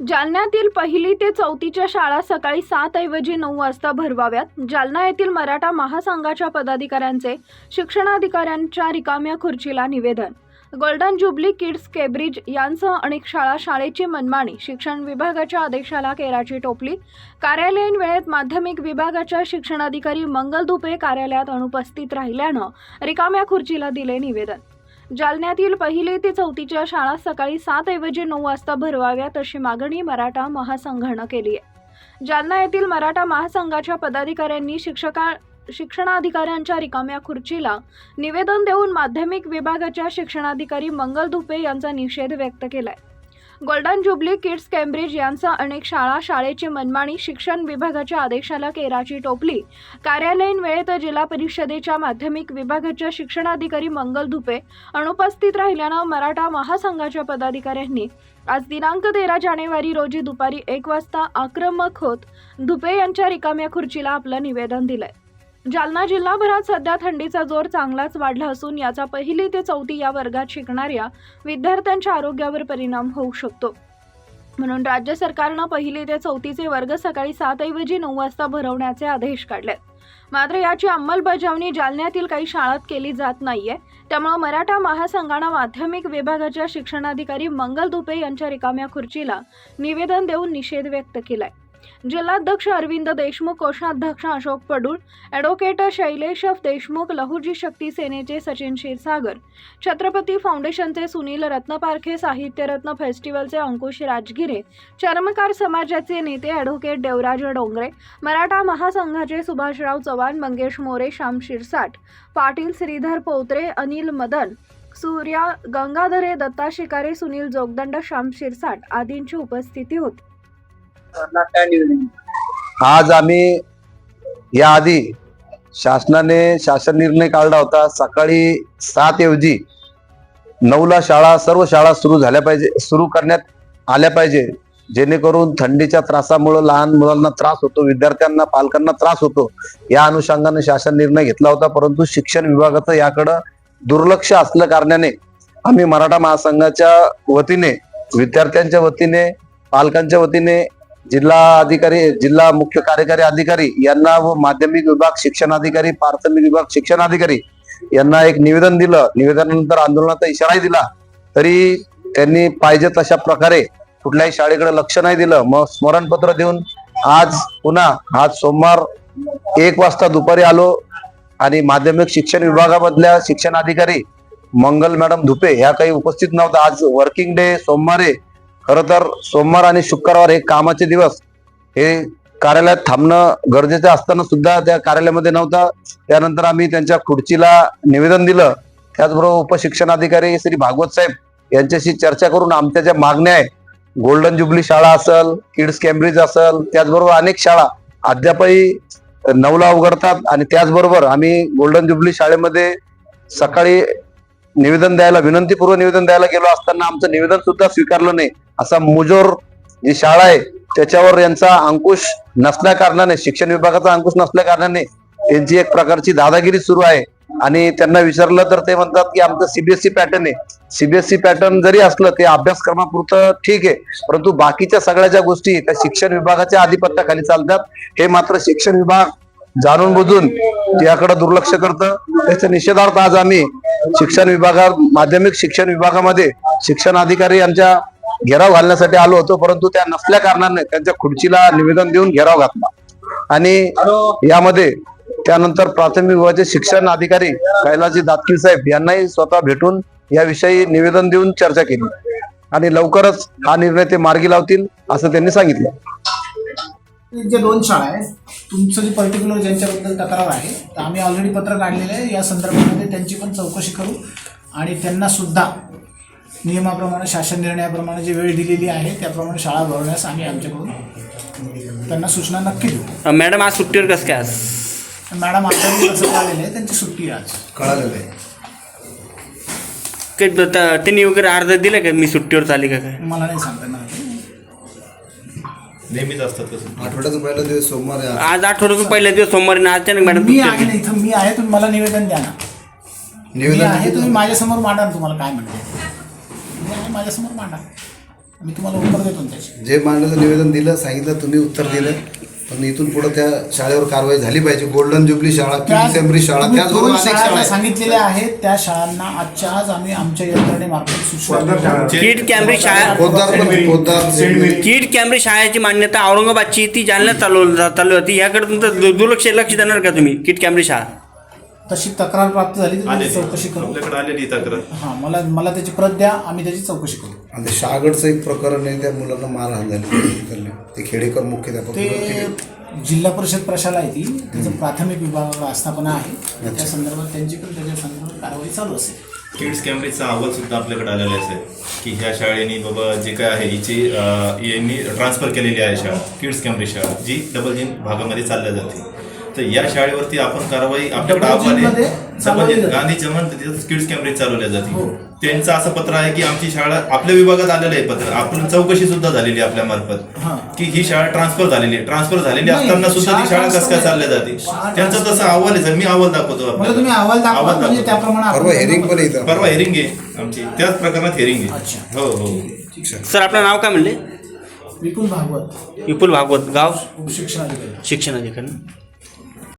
जालन्यातील पहिली ते चौथीच्या शाळा सकाळी सात ऐवजी नऊ वाजता भरवाव्यात. जालना येथील मराठा महासंघाच्या पदाधिकाऱ्यांचे शिक्षणाधिकाऱ्यांच्या रिकाम्या खुर्चीला निवेदन. गोल्डन जुबली किड्स केब्रिज यांसह अनेक शाळा शाळेची मनमानी शिक्षण विभागाच्या आदेशाला केराची टोपली कार्यालयीन वेळेत माध्यमिक विभागाच्या शिक्षणाधिकारी मंगल धुपे कार्यालयात अनुपस्थित राहिल्यानं रिकाम्या खुर्चीला दिले निवेदन. जालन्यातील पहिले ते चौथीच्या शाळा सकाळी सात ऐवजी नऊ वाजता भरवाव्यात अशी मागणी मराठा महासंघानं केली आहे. जालना येथील मराठा महासंघाच्या पदाधिकाऱ्यांनी शिक्षका शिक्षणाधिकाऱ्यांच्या रिकाम्या खुर्चीला निवेदन देऊन माध्यमिक विभागाच्या शिक्षणाधिकारी मंगल धुपे यांचा निषेध व्यक्त केलाय. गोल्डन जुबली किड्स कॅम्ब्रिज यांचा अनेक शाळा शाळेची मनमानी शिक्षण विभागाच्या आदेशाला केराची टोपली. कार्यालयीन वेळेत जिल्हा परिषदेच्या माध्यमिक विभागाच्या शिक्षणाधिकारी मंगल धुपे अनुपस्थित राहिल्यानं मराठा महासंघाच्या पदाधिकाऱ्यांनी आज दिनांक तेरा जानेवारी रोजी दुपारी एक वाजता आक्रमक होत धुपे यांच्या रिकाम्या खुर्चीला आपलं निवेदन दिलंय. जालना जिल्हाभरात सध्या थंडीचा जोर चांगलाच वाढला असून याचा पहिली ते चौथी या वर्गात शिकणाऱ्या विद्यार्थ्यांच्या आरोग्यावर परिणाम होऊ शकतो. म्हणून राज्य सरकारनं पहिली ते चौथीचे वर्ग सकाळी सात ऐवजी नऊ वाजता भरवण्याचे आदेश काढलेत. मात्र याची अंमलबजावणी जालन्यातील काही शाळात केली जात नाहीये. त्यामुळे मराठा महासंघानं माध्यमिक विभागाच्या शिक्षणाधिकारी मंगल दुपे यांच्या रिकाम्या खुर्चीला निवेदन देऊन निषेध व्यक्त केलाय. जिल्हाध्यक्ष अरविंद देशमुख कोषाध्यक्ष अशोक पडूळ ॲडव्होकेट शैलेश देशमुख लहुजी शक्ती सेनेचे सचिन क्षीरसागर छत्रपती फाउंडेशनचे सुनील रत्नपारखे साहित्यरत्न फेस्टिवलचे अंकुश राजगिरे चर्मकार समाजाचे नेते ॲडव्होकेट देवराज डोंगरे मराठा महासंघाचे सुभाषराव चव्हाण मंगेश मोरे श्याम शिरसाट पाटील श्रीधर पोत्रे अनिल मदन सूर्या गंगाधरे दत्ता शिकारे सुनील जोगदंड श्याम शिरसाट आदींची उपस्थिती होती. आज आम्ही याआधी शासनाने शासन निर्णय काढला होता. सकाळी सात ऐवजी नऊला शाळा सर्व शाळा सुरू झाल्या पाहिजे सुरू करण्यात आल्या पाहिजे. जेणेकरून थंडीच्या त्रासामुळे लहान मुलांना त्रास होतो विद्यार्थ्यांना पालकांना त्रास होतो या अनुषंगाने शासन निर्णय घेतला होता. परंतु शिक्षण विभागाचं याकडं दुर्लक्ष असल्या कारणाने आम्ही मराठा महासंघाच्या वतीने विद्यार्थ्यांच्या वतीने पालकांच्या वतीने जिल्हा अधिकारी जिल्हा मुख्य कार्यकारी अधिकारी यांना व माध्यमिक विभाग शिक्षण अधिकारी प्राथमिक विभाग शिक्षण अधिकारी यांना एक निवेदन दिलं. निवेदनानंतर आंदोलनाचा इशाराही दिला. तरी त्यांनी पाहिजे तशा प्रकारे कुठल्याही शाळेकडे लक्ष नाही दिलं. मग स्मरणपत्र देऊन आज पुन्हा आज सोमवार एक वाजता दुपारी आलो आणि माध्यमिक शिक्षण विभागामधल्या शिक्षण अधिकारी मंगल मॅडम धुपे ह्या काही उपस्थित नव्हत्या आज वर्किंग डे सोमवारे खर तर सोमवार आणि शुक्रवार हे कामाचे दिवस. हे कार्यालयात थांबणं गरजेचं असताना सुद्धा त्या कार्यालयामध्ये नव्हता. त्यानंतर आम्ही त्यांच्या खुर्चीला निवेदन दिलं. त्याचबरोबर उपशिक्षणाधिकारी श्री भागवत साहेब यांच्याशी चर्चा करून आमच्या ज्या मागण्या आहे गोल्डन जुबली शाळा असेल किड्स कॅम्ब्रिज असेल त्याचबरोबर अनेक शाळा अद्यापही नऊला उघडतात. आणि त्याचबरोबर आम्ही गोल्डन जुबली शाळेमध्ये सकाळी निवेदन द्यायला विनंतीपूर्व निवेदन द्यायला गेलो असताना आमचं निवेदन सुद्धा स्वीकारलं नाही. असा मुजोर जी शाळा आहे त्याच्यावर यांचा अंकुश नसल्या कारणाने शिक्षण विभागाचा अंकुश नसल्या कारणाने त्यांची एक प्रकारची दादागिरी सुरू आहे. आणि त्यांना विचारलं तर ते म्हणतात की आमचं सीबीएसई पॅटर्न आहे. सीबीएसई पॅटर्न जरी असलं ते अभ्यासक्रमापुरतं ठीक आहे. परंतु बाकीच्या सगळ्या ज्या गोष्टी त्या शिक्षण विभागाच्या आधिपत्याखाली चालतात. हे मात्र शिक्षण विभाग जाणून बुजून याकडे दुर्लक्ष करतं त्याच्या निषेधार्थ आज आम्ही शिक्षण विभागात माध्यमिक शिक्षण विभागामध्ये शिक्षण अधिकारी यांच्या घेराव घालण्यासाठी आलो होतो परंतु त्या नसल्या कारणाने त्यांच्या खुर्चीला निवेदन देऊन घेराव घातला. आणि यामध्ये त्यानंतर प्राथमिक विभागाचे शिक्षण अधिकारी कैलाजी दातकीर साहेब यांनाही स्वतः भेटून याविषयी निवेदन देऊन चर्चा केली. आणि लवकरच हा निर्णय ते मार्गी लावतील असं त्यांनी सांगितलं. जे दोन शाळा आहेत तुमचं जे पर्टिक्युलर ज्यांच्याबद्दल तक्रार आहे तर आम्ही ऑलरेडी पत्र काढलेलं आहे. या संदर्भामध्ये त्यांची पण चौकशी करू आणि त्यांना सुद्धा नियमाप्रमाणे शासन निर्णयाप्रमाणे जी वेळ दिलेली आहे त्याप्रमाणे शाळा भरवण्यास आम्ही आमच्याकडून त्यांना सूचना नक्की देऊ. मॅडम आज सुट्टीवर कसं काय आज? मॅडम आपल्याला कसं कळलेलं आहे त्यांची सुट्टी आज. कळालेलं आहे. काही त्यांनी वगैरे अर्ज दिलं का मी सुट्टीवर चाली का काय? मला नाही सांगता नेहमीच असतात तसं आठवड्याचा पहिला दिवस सोमवार आहे. आज आठवड्यातून पहिल्या दिवस सोमवारी ना अचानक मॅडम मी आहे ना. इथं मी आहे तुम्ही मला निवेदन द्या ना मी निवेदन आहे तुम्ही? माझ्यासमोर मांडा ना तुम्हाला काय म्हणते मी आहे माझ्यासमोर मांडा मी तुम्हाला उत्तर देतो ना त्याची जे मांडण्याचं निवेदन दिलं सांगितलं तुम्ही उत्तर दिलं पण इथून पुढे त्या शाळेवर कारवाई झाली पाहिजे. गोल्डन जुबली शाळा त्या- सेंब्री शाळा तुम्ही त्याचबरोबर दोन अनेक शाळा शाळा ज्या आहेत. सांगितलेल्या आहेत त्या शाळांना आजच्या आज आम्ही आमच्या यंत्रणेमार्फत सूचना कीट कॅम्ब्रिज शाळा. पोद्दार पण पोद्दार. Saint Mary. कीट कॅम्ब्रिज शाळेची मान्यता औरंगाबादची ती जालन्यात चालू चालू होती याकडे तुमचं दु- दुर्लक्ष लक्ष देणार का तुम्ही कीट कॅम्ब्रिज शाळा? तशी तक्रार प्राप्त झाली तर त्याची आलेली चौकशी करू. आपल्याकडे आलेली तक्रार. हां मला मला त्याची प्रत द्या आम्ही त्याची चौकशी करू. आणि ते शहागडचं एक प्रकरण आहे त्या मुलांना मारहाण झाली ते खेडेकर मुख्याध्यापक ते होते. जिल्हा परिषद प्रशाला आहे ती. त्याचं प्राथमिक विभागावर आस्थापना आहे. त्या संदर्भात त्यांची पण त्याच्या संदर्भात कारवाई चालू असेल. किड्स कॅम्ब्रिजचा अहवाल सुद्धा आपल्याकडे आलेला असेल की ह्या शाळेने बाबा जे काय आहे हिची अं, यांनी ट्रान्सफर केलेली आहे शाळा किड्स कॅम्ब्रिज शाळा जी डबल जिन भागामध्ये चालल्या जाते. तर या शाळेवरती आपण कारवाई आपल्याकडे आहे. जाते. गांधी चमन तिथं किड्स कॅम्ब्रिज चालवल्या हो. जाते त्यांचं असं पत्र आहे की आमची शाळा आपल्या विभागात आलेलं आहे पत्र. आपण चौकशी सुद्धा झालेली आहे आपल्या मार्फत. हां. की ही शाळा ट्रान्सफर झालेली आहे. ट्रान्सफर झालेली असताना सुद्धा ती शाळा कसं काय चालल्या जाते त्यांचा तसा अहवाल आहे. सर मी अहवाल दाखवतो मला आपल्याला. तुम्ही अहवाल दाखवा अहवाल म्हणजे आपण परवा हेरिंग पण येतं परवा हेरिंग आहे आमची. त्याच प्रकरणात हेरिंग आहे. अच्छा. हो हो. सर आपलं नाव काय म्हणले? विपुल भागवत. विपुल भागवत. गाव? उपशिक्षणाधिकारी शिक्षणाधिकारी